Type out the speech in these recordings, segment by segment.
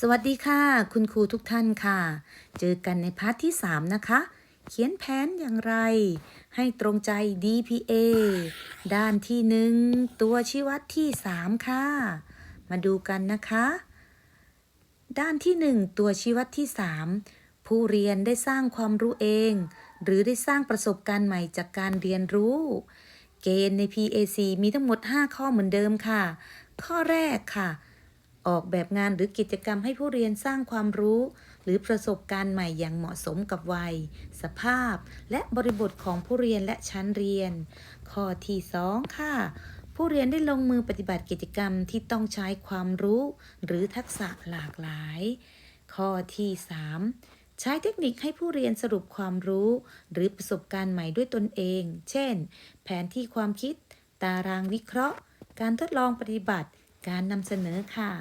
สวัสดีค่ะ คุณครูทุกท่านค่ะ เจอกันในพาร์ทที่ 3 นะคะ เขียนแผนอย่างไร ให้ตรงใจ DPA ด้านที่ 1 ตัวชี้วัดที่ 3 ค่ะ มาดูกันนะคะ ด้านที่ 1 ตัวชี้วัดที่ 3 ผู้เรียนได้สร้างความรู้เอง หรือได้สร้างประสบการณ์ใหม่จากการเรียนรู้ เกณฑ์ใน PAC มีทั้งหมด 5 ข้อเหมือนเดิมค่ะ ข้อแรกค่ะ ออกแบบงานหรือกิจกรรมให้ผู้เรียนสร้างความรู้ หรือประสบการณ์ใหม่อย่างเหมาะสมกับวัย สภาพ และบริบทของผู้เรียนและชั้นเรียน ข้อที่ 2 ค่ะ ผู้เรียนได้ลงมือปฏิบัติกิจกรรมที่ต้องใช้ความรู้ หรือทักษะหลากหลาย ข้อที่ 3 ใช้เทคนิคให้ผู้เรียนสรุปความรู้ หรือประสบการณ์ใหม่ด้วยตนเอง เช่น แผนที่ความคิด ตารางวิเคราะห์ การทดลองปฏิบัติ การนำเสนอค่ะ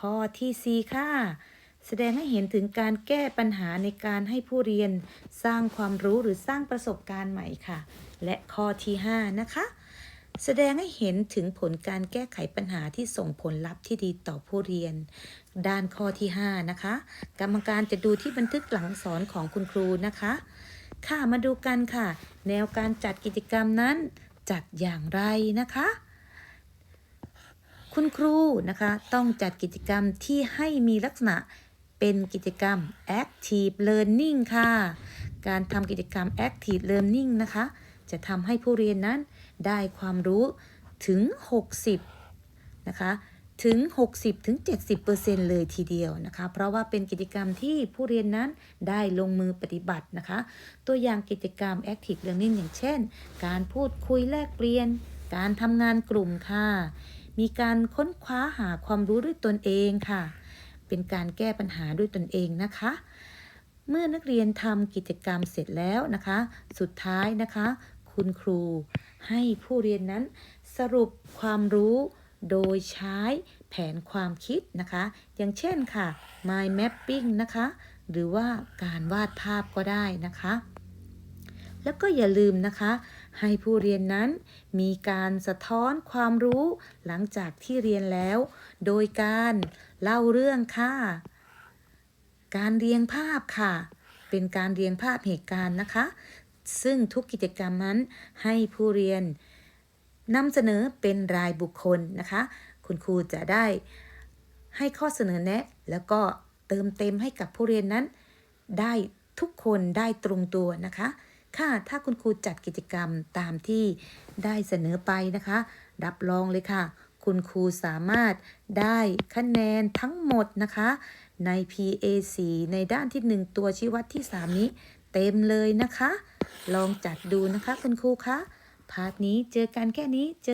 ข้อที่ 4 ค่ะ แสดงให้เห็นถึงการแก้ปัญหาในการให้ผู้เรียนสร้างความรู้หรือสร้างประสบการณ์ใหม่ค่ะ และข้อที่ 5 นะคะ แสดงให้เห็นถึงผลการแก้ไขปัญหาที่ส่งผลลัพธ์ที่ดีต่อผู้เรียน ด้านข้อที่ 5 นะคะ กรรมการจะดูที่บันทึกหลังสอนของคุณครูนะคะ ค่ะมาดูกันค่ะ แนวการจัดกิจกรรมนั้นจัดอย่างไรนะคะ คุณครูนะคะต้องจัดกิจกรรมที่ให้มีลักษณะเป็นกิจกรรม active learning ค่ะ การทำกิจกรรม active learning นะคะ จะทำให้ผู้เรียนนั้นได้ความรู้ถึง 60 นะคะถึง60ถึง70%เลยทีเดียวนะคะ เพราะว่าเป็นกิจกรรมที่ผู้เรียนนั้นได้ลงมือปฏิบัตินะคะ ตัวอย่างกิจกรรม active learning อย่างเช่น การพูดคุยแลกเปลี่ยน การทำงานกลุ่มค่ะ มีการค้นคว้าหาความรู้ด้วยตนเองค่ะ เป็นการแก้ปัญหาด้วยตนเองนะคะ เมื่อนักเรียนทำกิจกรรมเสร็จแล้วนะคะ สุดท้ายนะคะ คุณครูให้ผู้เรียนนั้นสรุปความรู้โดยใช้แผนความคิดนะคะ อย่างเช่นค่ะ mind mapping นะคะ หรือว่าการวาดภาพก็ได้นะคะ แล้วก็อย่าลืมนะคะ ให้ผู้เรียนนั้นมีการสะท้อนความรู้หลังจากที่เรียนแล้ว โดยการเล่าเรื่องค่ะ การเรียงภาพค่ะ เป็นการเรียงภาพเหตุการณ์นะคะ ซึ่งทุกกิจกรรมนั้นให้ผู้เรียนนำเสนอเป็นรายบุคคลนะคะ คุณครูจะได้ให้ข้อเสนอแนะ แล้วก็เติมเต็มให้กับผู้เรียนนั้น ได้ทุกคนได้ตรงตัวนะคะ ค่ะ ถ้าคุณครูจัดกิจกรรมตามที่ได้เสนอไปนะคะ รับรองเลยค่ะ คุณครูสามารถได้คะแนนทั้งหมดนะคะ ใน PAC ในด้านที่ 1 ตัวชี้วัดที่ 3 นี้ เต็มเลยนะคะ ลองจัดดูนะคะคุณครูคะ พาร์ทนี้เจอกันแค่นี้เจอ